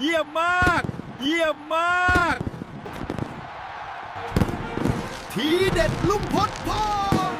เยี่ยมมาก เยี่ยมมาก ทีเด็ดลุงพลพอง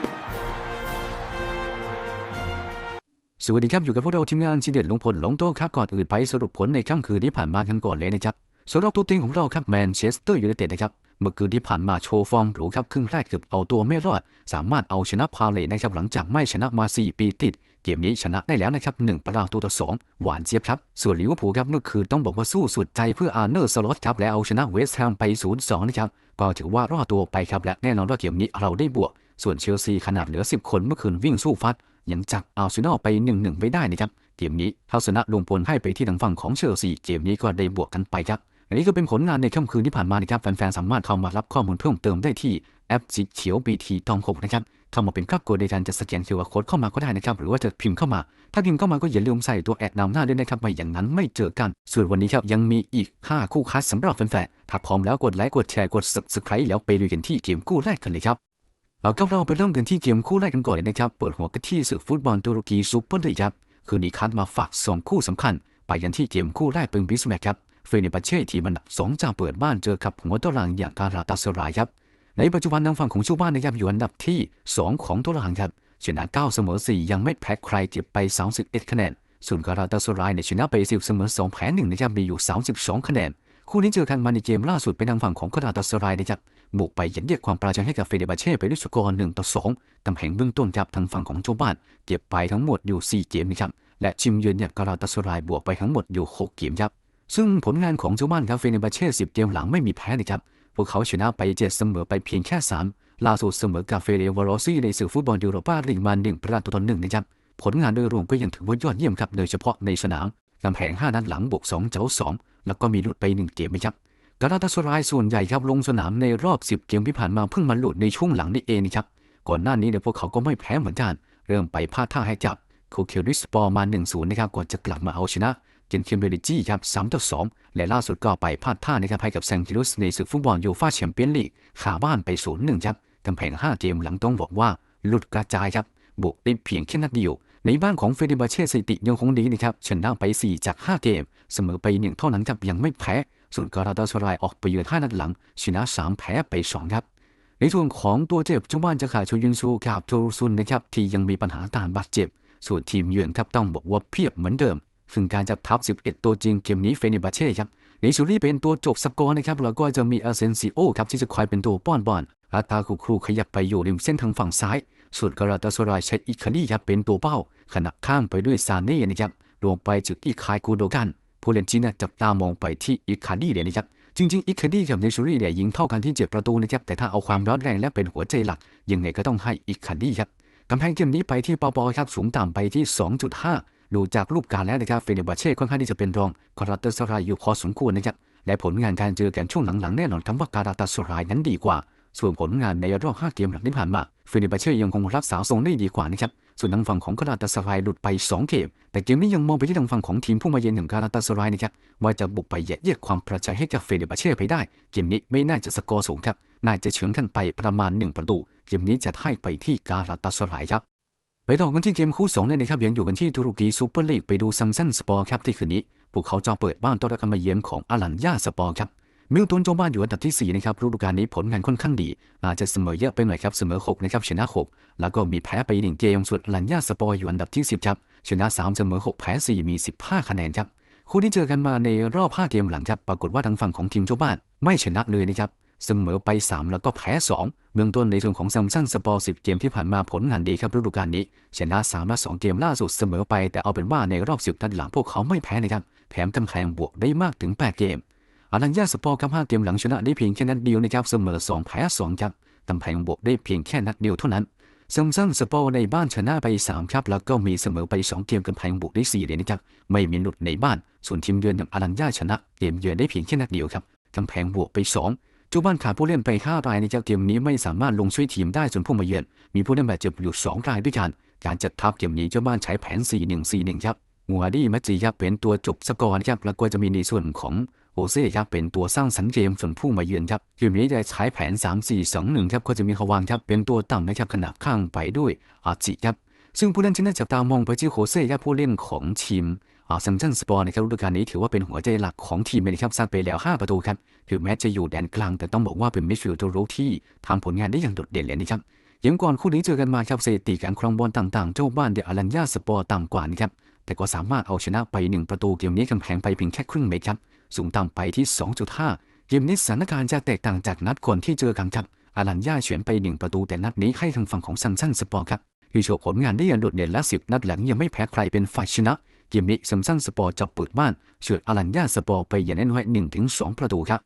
สวัสดีครับอยู่กับพวกเราทีมงานทีเด็ดลุงพลลงโต๊ครับก่อนอื่นไปสรุปผลในค่ำคืนที่ผ่านมากันก่อนเลยนะครับ สำหรับตัวเต็งของเราครับแมนเชสเตอร์ยูไนเต็ดนะครับเมื่อคืนที่ผ่านมาโชว์ฟอร์มหรูครับครึ่งแรกเกือบเอาตัวไม่รอด สามารถเอาชนะพาเลทนะครับหลังจากไม่ชนะมา 4 ปีติด เกมนี้ชนะได้แล้วนะครับ1ประตูต่อ 2 หวานเจี๊ยบครับ ส่วนลิเวอร์พูลครับเมื่อคืนต้องบอกว่าสู้สุดใจเพื่ออาร์เนอร์สล็อตครับและเอาชนะเวสต์แฮมไป 0-2 นะครับก็ถือว่ารอดตัวไปครับและแน่นอนว่าเกมนี้เราได้บวก ส่วนเชลซีขนาดเหลือ 10 คนเมื่อคืนวิ่งสู้ฟัดยังจับอาร์เซนอลไป 1-1ไว้ได้นะครับเกมนี้เท่าชนะลงพลให้ไปที่ทางฝั่งของเชลซีเกมนี้ก็ได้บวกกันไปครับ อันนี้ก็เป็นผลงานในค่ำคืนที่ผ่านมานะครับแฟนๆสามารถเข้ามารับข้อมูลเพิ่มเติมได้ที่แอปสีเขียว BT ตองหกนะครับเข้ามาเป็นครอบครัวในการจะสแกน QR Code เข้ามาก็ได้นะครับ หรือว่าจะพิมพ์เข้ามา ถ้าพิมพ์เข้ามาก็อย่าลืมใส่ตัวแอดนำหน้าด้วยนะครับไม่อย่างนั้นไม่เจอกัน ส่วนวันนี้ครับยังมีอีก 5 คู่คัดสำหรับแฟนๆถ้าพร้อมแล้วกดไลค์กดแชร์กด subscribe แล้วไปลุยกันที่เกมคู่แรกกันเลยครับเราก็เราไปเริ่มกันที่เกมคู่แรกกันก่อนเลยนะครับเปิดหัวกันที่ศึกฟุตบอลตุรกีซูเปอร์ลีกครับคืนนี้คัดมาฝากสองคู่สำคัญ ไปกันที่เกมคู่แรกเป็นบิสแมกครับ เฟเนบัเช่ทีมอันดับสองจะเปิดบ้านเจอกับหัวตารางอย่างการาตาสรายครับ ในปัจจุบันทางฝั่งของชูบ้านนะครับอยู่อันดับที่ 2 ของตัวรางครับชนะ9เสมอ 4 ยังไม่แพ้ใครเก็บไป 31 คะแนน ส่วนการาตาสรายเนี่ยชนะไป10เสมอ2แพ้1นะครับมีอยู่ 32 คะแนน คู่นี้เจอกันมาในเกมล่าสุดเป็นทางฝั่งของการาตาสรายนะครับบุกไปยันเยียดความปราชัยให้กับเฟเดบาเช่ไปด้วยสกอร์1ต่อ2ตำแหน่งเบื้องต้นครับทางฝั่งของโจบ้าน เก็บไปทั้งหมดอยู่ 4 เกมนะครับและชิมเยือนเนี่ยการาตาสรายบวกไปทั้งหมดอยู่ 6 เกมครับ ซึ่งผลงานของเจ้าบ้านครับเฟเนบาเช่10เกมหลังไม่มีแพ้นะครับ พวกเขาชนะไป7เสมอไปเพียงแค่3ล่าสุดเสมอกับเฟเรวารอซี่ในศึกฟุตบอลยูโรปาลีกมา1ประตูต่อ1นะครับ ผลงานโดยรวมก็ยังถือว่ายอดเยี่ยมครับโดยเฉพาะในสนามกำแพง5นัดหลังบวก2เจ้า2แล้วก็มีหลุดไป1เกมนะครับกาลาตาสรายส่วนใหญ่ครับลงสนามในรอบ10เกมที่ผ่านมาเพิ่งมาหลุดในช่วงหลังนี่เองนะครับก่อนหน้านี้เนี่ยพวกเขาก็ไม่แพ้เหมือนกันเริ่มไปพลาดท่าให้จับโคเคริสปอร์มา1-0นะครับก่อนจะกลับมาเอาชนะ เจนเคียมเบริจี้ครับ3ต่อ2และล่าสุดก็ไปพลาดท่านะครับให้กับแซงจิลุสในศึกฟุตบอลยูฟ่าแชมเปี้ยนลีกขาบ้านไป0-1ครับกำแพง5เกมหลังต้องบอกว่าหลุดกระจายครับบุกได้เพียงแค่นัดเดียว ในบ้านของเฟเดบาเช่สถิติยังคงดีนะครับชนะไป 4 จาก 5 เกม เสมอไป1เท่านั้นครับยังไม่แพ้ ส่วนการาตาสรายออกไปเยือน5นัดหลัง ชนะ 3 แพ้ไป 2 ครับ ในส่วนของตัวเจ็บเจ้าบ้านจะขาดโชยุนซูกับโทรุซุนนะครับที่ยังมีปัญหาการบาดเจ็บ ส่วนทีมเยือนครับต้องบอกว่าเพียบเหมือนเดิม ซึ่งการจับทัพ 11 ตัวจริงเกมนี้เฟเนบาเช่ครับในชูรี่เป็นตัวจบสกอร์นะครับแล้วก็จะมีอาเซนซิโอครับที่จะคอยเป็นตัวป้อนบอลอาตาคุครูขยับไปอยู่ริมเส้นทางฝั่งซ้าย ส่วนการาตาสรายใช้อิคารีครับเป็นตัวเป้า ขณะข้ามไปด้วยซาเน่นะครับลงไปจุดอีคายกูโดกันผู้เล่นจีนจับตามองไปที่อิคารีเลยนะครับจริงๆ อิคารีกับเนชูรี่เนี่ยยิงเท่ากันที่เจ็ดประตูนะครับ แต่ถ้าเอาความร้อนแรงและเป็นหัวใจหลัก ยังไงก็ต้องให้อิคารีครับ กำแพงเกมนี้ไปที่ปอปอครับ สูงต่ำไปที่ 2.5 ดูจากรูปการแล้วนะครับเฟเนบาเช่ค่อนข้างที่จะเป็นรองคาราตาสรายอยู่พอสมควรนะครับและผลงานการเจอกันช่วงหลังๆแน่นอนคำว่าการาตาสรายนั้นดีกว่า ส่วนผลงานในรอบ5เกมหลังที่ผ่านมาเฟเนบาเช่ยังคงรักษาทรงได้ดีกว่านะครับส่วนทางฝั่งของคาราตาสรายหลุดไป 2 เกม แต่เกมนี้ยังมองไปที่ทางฝั่งของทีมผู้มาเยือนอย่างคาราตาสรายนะครับว่าจะบุกไปแยะเยียดความประชัยให้กับเฟเนบาเช่ไปได้ เกมนี้ไม่น่าจะสกอร์สูงครับน่าจะเฉือนกันไปประมาณ 1 ประตู เกมนี้จะให้ไปที่การาตาสรายครับ ไปต่อกันที่เกมคู่สองเลยนะครับยังอยู่กันที่ตุรกีซูเปอร์ลีกไปดูซัมซันสปอร์ครับที่คืนนี้พวกเขาจะเปิดบ้านต้อนรับการมาเยือนของอาลันยาสปอร์ครับมิลตันเจ้าบ้านอยู่อันดับที่4นะครับฤดูกาลนี้ผลงานค่อนข้างดี อาจจะเสมอเยอะไปหน่อยครับเสมอ6นะครับชนะ 6 แล้วก็มีแพ้ไปหนึ่งเกมส่วนอลันยาสปอร์อยู่อันดับที่ 10ครับชนะ 3 เสมอ 6 แพ้ 4 มี 15 คะแนนครับคู่ที่เจอกันมาในรอบ 5 เกมหลังครับปรากฏว่าทางฝั่งของทีมเจ้าบ้านไม่ชนะเลยนะครับ เสมอไป 3 แล้วก็แพ้ 2เบื้องต้นในส่วนของซัมซันสปอร์10เกมที่ผ่านมาผลงานดีครับฤดูกาลนี้ ชนะ3และ2เกมล่าสุดเสมอไป แต่เอาเป็นว่าในรอบ10นัดหลังพวกเขาไม่แพ้นะครับแถมกำแพงบวกได้มากถึง 8 เกมอารัญญาสปอร์ครับ5เกมหลังชนะได้เพียงแค่นัดเดียวนะครับเสมอ2แพ้2ครับกำแพงบวกได้เพียงแค่นัดเดียวเท่านั้นซัมซันสปอร์ในบ้านชนะไป 3 ครับ แล้วก็มีเสมอไป 2 เกมกำแพงบวกได้4เลยนะครับไม่มีหลุดในบ้าน ส่วนทีมเยือนอย่างอารัญญาชนะ เกมเยือนได้เพียงแค่นัดเดียวครับกำแพงบวกไป 2 จูบ้านขาดผู้เล่นไป5รายในเจ้าเกมนี้ไม่สามารถลงช่วยทีมได้ส่วนผู้มาเยือนมีผู้เล่นบาดเจ็บอยู่2รายด้วยกัน การจัดทัพเกมนี้เจ้าบ้านใช้แผน 4-1-4-1 ครับงัวดี้มัจจีครับเป็นตัวจบสกอร์ครับแล้วก็จะมีในส่วนของโอเซ่ครับเป็นตัวสร้างสรรค์เกมส่วนผู้มาเยือนครับเกมนี้จะใช้แผน 3-4-2-1ครับก็จะมีฮาวางครับเป็นตัวต่ำนะครับขนาบข้างไปด้วยอาจิครับซึ่งผู้เล่นที่น่าจับตามองไปที่โคเซ่ครับผู้เล่นของทีม ซัมซันสปอร์นะครับฤดูกาลนี้ถือว่าเป็นหัวใจหลักของทีมนะครับซัดไปแล้ว 5 ประตูครับถึงแม้จะอยู่แดนกลาง แต่ต้องบอกว่าเป็นมิดฟิลด์ตัวรุกที่ทำผลงานได้อย่างโดดเด่นเลยนะครับยังก่อนคู่นี้เจอกันมาครับสถิติการครองบอลต่างๆ เจ้าบ้านเดอารันยาสปอร์ต่ำกว่านะครับแต่ก็สามารถเอาชนะไป 1 ประตูเกมนี้กำแพงไปเพียงแค่ครึ่งเมตรครับสูงต่ำไปที่ 2.5 เกมนี้สถานการณ์จะแตกต่างจากนัดก่อนที่เจอกันครับอารันยาเฉือนไป1ประตูแต่นัดนี้ให้ทางฝั่งของซัมซันสปอร์ครับที่โชว์ผลงานได้อย่างโดดเด่นและสิบนัดหลังยังไม่แพ้ใครเป็นฝ่ายชนะ เกมนี้ซัมซันสปอร์จะเปิดบ้านเฉือนอารันยาสปอร์ไปอย่างน้อยหนึ่งถึงสองประตูครับ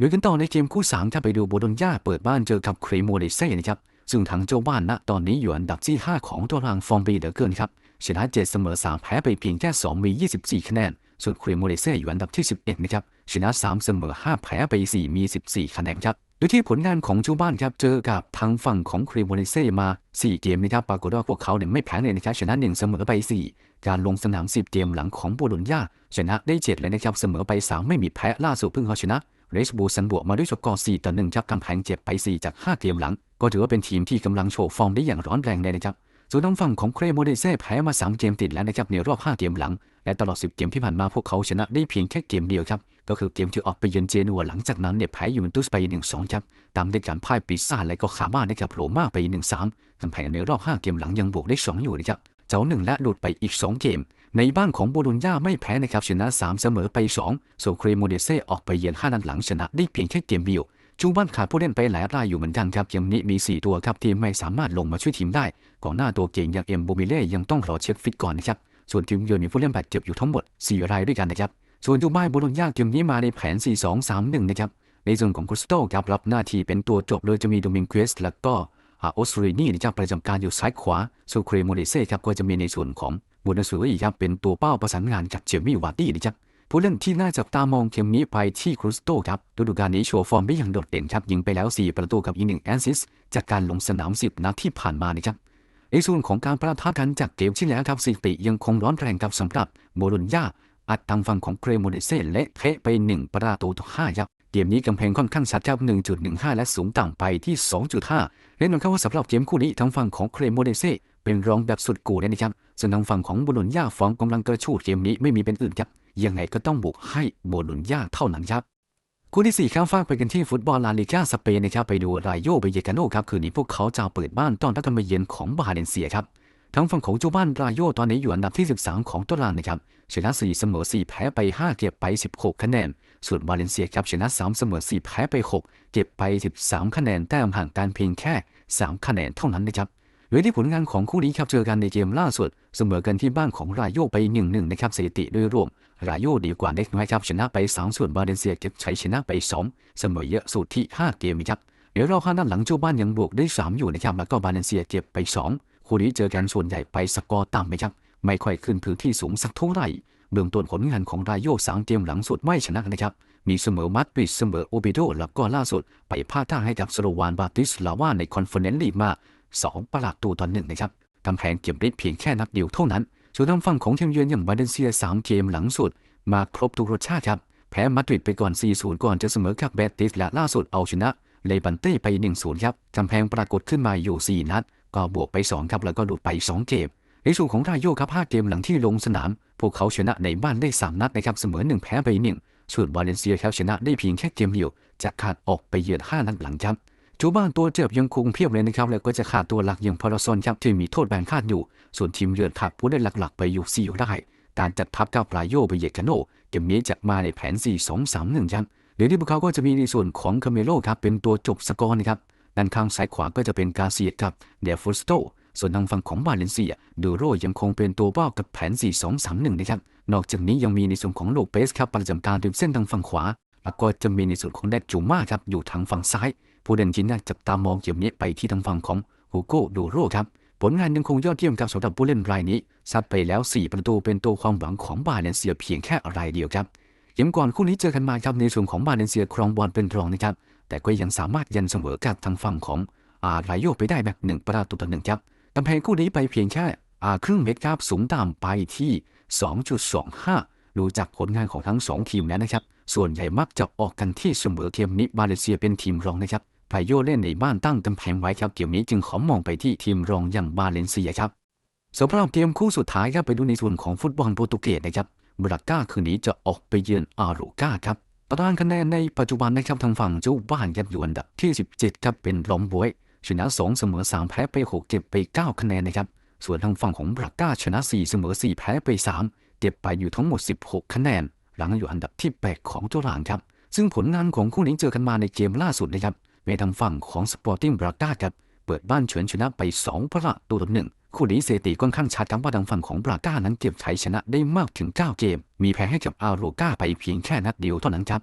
ลุยกันต่อในเกมคู่3ถ้าไปดูโบโดนญาเปิดบ้านเจอกับครีโมเดเซ่นะครับซึ่งทางเจ้าบ้านณตอนนี้อยู่อันดับที่ 5 ของตัวรางฟอร์มดีเหลือเกินครับชนะ7เสมอ3แพ้ไปเพียงแค่2มี 24 คะแนน ส่วนครีโมเดเซ่อยู่อันดับที่ 11 นะครับชนะ3เสมอ5แพ้ไป 4 มี 14 คะแนนครับ ยที่ผลงานของเจ้าบ้านครับเจอกับทางฝั่งของครีโมเดเซ่มา 4 เกมนะครับปรากฏว่าพวกเขาเนี่ยไม่แพ้เลยนะครับชนะ1เสมอไป 4 การลงสนาม 10 เกมหลังของโบโลญญาชนะได้ 7 เลยนะครับเสมอไป 3 ไม่มีแพ้ล่าสุดเพิ่งเอาชนะเรสบูซันบวกมาด้วยสกอร์4ต่อ1ครับกำแพงเจ็บไป 4 จาก 5 เกมหลัง ก็ถือว่าเป็นทีมที่กำลังโชว์ฟอร์มได้อย่างร้อนแรงเลยนะครับส่วนทางฝั่งของเครโมเดเซ่แพ้มา 3 เกมติดแล้วนะครับในรอบ 5 เกมหลัง และตลอด 10 เกมที่ผ่านมาพวกเขาชนะได้เพียงแค่เกมเดียวครับ ก็คือเกมที่ออกไปเยือนเจนัวหลังจากนั้นเนี่ยแพ้ยูเวนตุสไป1-2ครับตามด้วยการพ่ายปีซ่าจและก็ขาบ้านนะครับโรม่าไป1-3กำแพงในรอบ5เกมหลังยังบวกได้2องอยู่นะครับเจ้าหนึ่งและหลุดไปอีก2เกม ในบ้านของโบโลญญาไม่แพ้นะครับชนะ3เสมอไป2ส่วนเครโมเดเซ่ออกไปเยือน5นัดหลังชนะได้เพียงแค่เกมเดียวจูบ้านขาดผู้เล่นไปหลายรายอยู่เหมือนกันครับเกมนี้มี 4 ตัวครับที่ไม่สามารถลงมาช่วยทีมได้ก่อนหน้าตัวเก่งอย่างเอ็มโบมิเล่ยังต้องรอเช็คฟิตก่อนนะครับส่วนทีมเยือนมีผู้เล่นบาดเจ็บอยู่ทั้งหมด 4 รายด้วยกันนะครับ ส่วนดูไบโบโลญญาเกมนี้มาในแผน 4-2-3-1 นะครับ ในส่วนของคริสโตครับรับหน้าที่เป็นตัวจบโดยจะมีโดมิงเควสแล้วก็ออสเรนีนะครับประจำการอยู่ซ้ายขวาส่วนเครโมเดเซ่ครับก็จะมีในส่วนของบุนสุรีครับเป็นตัวเป้าประสานงานกับเจมี่วาร์ดี้นะครับผู้เล่นที่น่าจับตามองเกมนี้ไปที่ครูสโตครับฤดูกาลนี้โชว์ฟอร์มได้อย่างโดดเด่นครับยิงไปแล้ว 4 ประตูกับอีกหนึ่งแอสซิสจากการลงสนาม 10 นัดที่ผ่านมานะครับในส่วนของการประทะกันจากเกมที่แล้วครับสถิติยังคงร้อนแรงครับสำหรับโบโลญญา อัดทางฝั่งของเกรโมเดเซ่เละเทะไป 1 ประตูต่อ5ครับเกมนี้กำแพงค่อนข้างชัดครับ 1.15 และสูงต่ำไปที่ 2.5 เล่นนครับว่าสำหรับเกมคู่นี้ทางฝั่งของเกรโมเดเซ่เป็นรองแบบสุดกูเลยนะครับ ส่วนทางฝั่งของโบโลญญาฟอร์มกำลังกระชูดเกมนี้ไม่มีเป็นอื่นครับ ยังไงก็ต้องบุกให้โบลุนยาเท่านั้นครับคู่ที่ 4 ข้ามฟากไปกันที่ฟุตบอลลาลิกาสเปนนะครับไปดูรายโยเบเยกาโนครับคืนนี้พวกเขาจะเปิดบ้านต้อนรับการมาเยือนของบาเลนเซียครับทั้งฝั่งของเจ้าบ้านรายโยตอนนี้อยู่อันดับที่ 13 ของตารางนะครับชนะ 4 เสมอ 4 แพ้ไป 5 เก็บไป 16 คะแนน ส่วนบาเลนเซียครับชนะ 3 เสมอ 4 แพ้ไป 6 เก็บไป 13 คะแนน แต้มห่างกันเพียงแค่ 3 คะแนนเท่านั้นนะครับโดยที่ผลงานของคู่นี้ครับเจอกันในเกมล่าสุด เสมอกันที่บ้านของรายโยไป 1-1 นะครับสถิติโดยรวม รายโยดีกว่าเล็กน้อยครับชนะไป 3 ส่วนบาเลนเซียเก็บชัยชนะไป 2 เสมอเยอะสุดที่ 5 เกมครับเดี๋ยวเราข้างด้านหลังเจ้าบ้านยังบวกได้ 3 อยู่นะครับแล้วก็บาเลนเซียเก็บไป 2 คู่นี้เจอกันส่วนใหญ่ไปสกอร์ต่ำไหมครับ ไม่ค่อยขึ้นพื้นที่สูงสักเท่าไหร่เบื้องต้นผลงานของรายโยสามเกมหลังสุดไม่ชนะนะครับ มีเสมอมัดปิดเสมอโอเบโดแล้วก็ล่าสุด ไปพลาดท่าให้กับสโลวานบาติสลาว่าในคอนเฟอเรนซ์ลีกมา 2 ประหลาดตัวต่อหนึ่งนะครับกำแพงเก็บได้เพียงแค่นัดเดียวเท่านั้น ส่วนทางฝั่งของทีมเยือนอย่างบาเลนเซีย 3 เกมหลังสุด มาครบทุกรสชาติครับ แพ้มาดริดไปก่อน 4-0 ก่อนจะเสมอกับเบติสและล่าสุดเอาชนะเลบันเต้ไป 1-0 ครับกำแพงปรากฏขึ้นมาอยู่ 4 นัด ก็บวกไป 2 ครับแล้วก็หลุดไป 2 เกม ในส่วนของรายโยครับ5เกมหลังที่ลงสนาม พวกเขาชนะในบ้านได้ 3 นัดนะครับเสมอ 1 แพ้ไป1ส่วนบาเลนเซียครับชนะได้เพียงแค่เกมเดียวจะขาดออกไปเยือน 5 นัดหลังครับจูบ้านตัวเจ็บยังคงเพียบเลยนะครับ แล้วก็จะขาดตัวหลักอย่างพาราซอนครับที่มีโทษแบนขาดอยู่ ส่วนทีมเยือนขาดผู้เล่นหลักๆ ไปอยู่4ได้ การจัดทัพกับรายโยไปเยกาโนเกมนี้จะมาในแผน 4-2-3-1ครับเดี๋ยวที่พวกเขาก็จะมีในส่วนของคาเมโลครับเป็นตัวจบสกอร์นะครับด้านข้างซ้ายขวาก็จะเป็นกาเซียครับเดฟฟุสโต ส่วนทางฝั่งของบาเลนเซียดูโรยังคงเป็นตัวเป้ากับแผน 4-2-3-1 นะครับ นอกจากนี้ยังมีในส่วนของโลเปสครับประจำการริมเส้นทางฝั่งขวา แล้วก็จะมีในส่วนของแดดจูมาครับอยู่ทางฝั่งซ้าย ผู้เล่นที่น่าจับตามองเกมนี้ไปที่ทางฝั่งของฮูโก้ดูโรครับผลงานยังคงยอดเยี่ยมครับสำหรับผู้เล่นรายนี้ซัดไปแล้ว 4 ประตูเป็นตัวความหวังของบาเลนเซียเพียงแค่รายเดียวครับเกมก่อนคู่นี้เจอกันมาครับในส่วนของบาเลนเซียครองบอลเป็นรองนะครับแต่ก็ยังสามารถยันเสมอกับทางฝั่งของอาไรโยไปได้แบบหนึ่งประตูต่อหนึ่งครับ กำแพงคู่นี้ไปเพียงแค่ครึ่งเมตรครับสูงต่ำไปที่ 2.25 ดูจากผลงานของทั้ง 2 ทีมแล้วนะครับ ส่วนใหญ่มักจะออกกันที่เสมอเกมนี้มาเลเซียเป็นทีมรองนะครับไพโยเล่นในบ้านตั้งกำแพงไว้ครับเกมนี้จึงขอมองไปที่ทีมรองอย่างบาเลเซียครับสำหรับเกมคู่สุดท้ายครับไปดูในส่วนของฟุตบอลโปรตุเกสนะครับบราก้าคืนนี้จะออกไปเยือนอารูก้าครับตารางคะแนนในปัจจุบันนะครับทางฝั่งเจ้าบ้านครับอยู่อันดับที่ 17 ครับเป็นล้มบวย ชนะ 2 เสมอ 3 แพ้ไป 6 เก็บไป 9 คะแนนนะครับ ส่วนทางฝั่งของบราก้าชนะ 4 เสมอ 4 แพ้ไป 3 เก็บไปอยู่ทั้งหมด 16 คะแนน หลังอยู่อันดับที่ 8 ของตัวหลังครับ ซึ่งผลงานของคู่นี้เจอกันมาในเกมล่าสุดนะครับในทางฝั่งของสปอร์ติ้งบราก้าครับเปิดบ้านเฉือนชนะไป 2 ประตูต่อหนึ่งคู่นี้เซติค่อนข้างชัดครับว่าทางฝั่งของบราก้านั้นเก็บชัยชนะได้มากถึง 9 เกม มีแพ้ให้กับอาโรก้าไปเพียงแค่นัดเดียวเท่านั้นครับ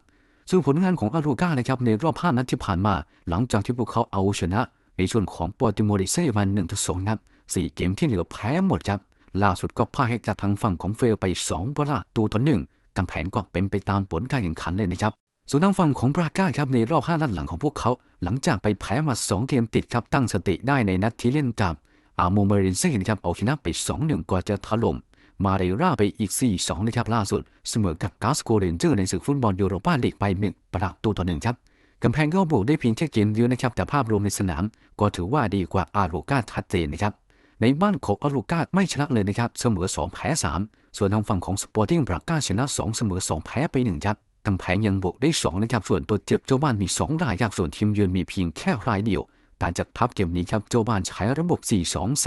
ส่วนผลงานของอาโรก้านะครับในรอบ 5 นัดที่ผ่านมา หลังจากที่พวกเขาเอาชนะ ในส่วนของปอติโมริเซวัน1ต่อ2นัด4เกมที่เหลือแพ้หมดครับ ล่าสุดก็พ่ายให้กับทางฝั่งของเฟลไป2ประตูต่อหนึ่งกำแผนก็เป็นไปตามผลการแข่งขันเลยนะครับส่วนทางฝั่งของบราก้าครับในรอบ5นัดหลังของพวกเขา หลังจากไปแพ้มา2เกมติดครับตั้งสติได้ในนัดที่เล่นกับอาโมเมรินเซ่นะครับเอาชนะไป2-1ก่อนจะถล่มมาเรราไปอีก 4-2 นะครับล่าสุด เสมอกับกาสโกเรนเจอร์ในศึกฟุตบอลยูโรปาลีกไป 1 ประตูต่อหนึ่งครับ กำแพงก็บวกได้เพียงแค่เกมเดียวนะครับ แต่ภาพรวมในสนามก็ถือว่าดีกว่าอารูก้าชัดเจนนะครับ ในบ้านของอารูก้าไม่ชนะเลยนะครับ เสมอ 2 แพ้ 3 ส่วนทางฝั่งของสปอร์ติ้งบราก้าชนะ 2 เสมอ 2 แพ้ไป1ครับกำแพงยังบวกได้2นะครับ ส่วนตัวเจ็บเจ้าบ้านมี 2 รายครับส่วนทีมเยือนมีเพียงแค่รายเดียวการจัดทัพเกมนี้ครับเจ้าบ้านใช้ระบบ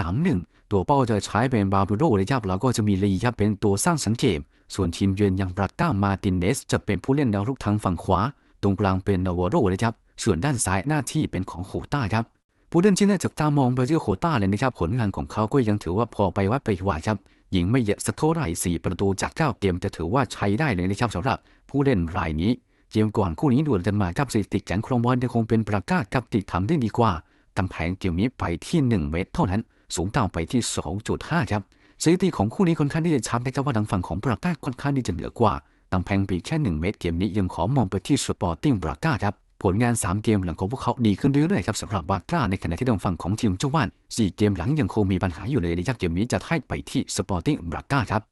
4-2-3-1 ตัวเป้าจะใช้เป็นบาบูโรเลยครับแล้วก็จะมีลีครับเป็นตัวสร้างสรรค์เกม ส่วนทีมเยือนอย่างบราก้ามาตินเนสจะเป็นผู้เล่นแนวรุกทางฝั่งขวา ตรงกลางเป็นนาวโรเลยครับส่วนด้านซ้ายหน้าที่เป็นของโคต้าครับผู้เล่นที่น่าจับตามองไปที่โคต้าเลยนะครับผลงานของเขาก็ยังถือว่าพอไปวัดไปว่าครับยิงไม่เยอะสักเท่าไหร่สี่ประตูจากเก้าเกมจะถือว่าใช้ได้เลยนะครับสำหรับผู้เล่นรายนี้เกมก่อนคู่นี้ดวลกันมาครับสถิติแกนโครองบอลยังคงเป็นประกาศครับที่ทำได้ดีกว่ากำแพงเกมนี้ไปที่ 1 เมตรเท่านั้น สูงต่ำไปที่ 2.5 ครับสถิติของคู่นี้ค่อนข้างที่จะชัดนะครับว่าทางฝั่งของบราก้าค่อนข้างที่จะเหนือกว่า กำแพงปีแค่1เมตรเกมนี้ยังขอมองไปที่สปอร์ติ้งบราก้าครับผลงาน 3 เกมหลังของพวกเขาดีขึ้นเรื่อยๆครับสำหรับบราก้าในขณะที่ทางฝั่งของทีมเจ้าบ้าน 4 เกมหลังยังคงมีปัญหาอยู่เลยในะครับเกมนี้จะให้ไปที่สปอร์ติ้งบราก้าครับ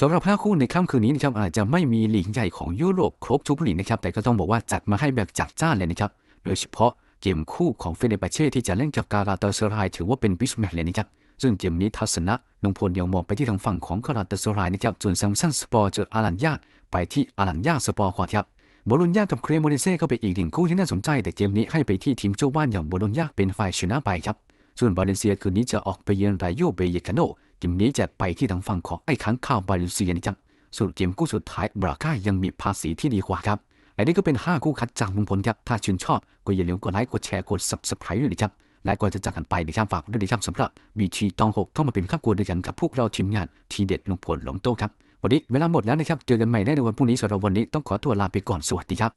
สำหรับ5คู่ในค่ำคืนนี้นะครับอาจจะไม่มีลีกใหญ่ของยุโรปครบทุกลีกนะครับแต่ก็ต้องบอกว่าจัดมาให้แบบจัดจ้านเลยนะครับโดยเฉพาะเกมคู่ของเฟเนบาเช่ที่จะเล่นกับการาตาเซรายถือว่าเป็นบิสแมทเลยนะครับซึ่งเกมนี้ทัศนะนงพลยังมองไปที่ทางฝั่งของการาตาเซรายนะครับส่วนซัมซันสปอร์เจออารันยา ไปที่อารันยาสปอร์ขวาครับโบโลญญากับเครโมเนเซ่ก็เป็นอีกหนึ่งคู่ที่น่าสนใจ แต่เกมนี้ให้ไปที่ทีมเจ้าบ้านอย่างโบโลญญาเป็นฝ่ายชนะไปครับ ส่วนบาเลนเซียคืนนี้จะออกไปเยือนไรโยเบเยกาโนเกมนี้จะไปที่ทางฝั่งของไอ้ค้างข่าวบาเลนเซียนะครับส่วนเกมคู่สุดท้ายบราก้ายังมีภาษีที่ดีกว่าครับอันนี้ก็เป็น 5 คู่คัดจากมุมผลครับ ถ้าชื่นชอบก็อย่าลืมกดไลค์ กดแชร์ กด subscribe ด้วยนะครับ และก่อนจะจากกันไปนะครับฝากด้วยนะครับสำหรับ BT ตอง6เข้ามาเป็นครอบครัวด้วยกันกับพวกเราทีมงานทีเด็ดลงผลลงโตครับ วันนี้เวลาหมดแล้วนะครับ เจอกันใหม่ได้ในวันพรุ่งนี้สำหรับวันนี้ต้องขอตัวลาไปก่อนสวัสดีครับ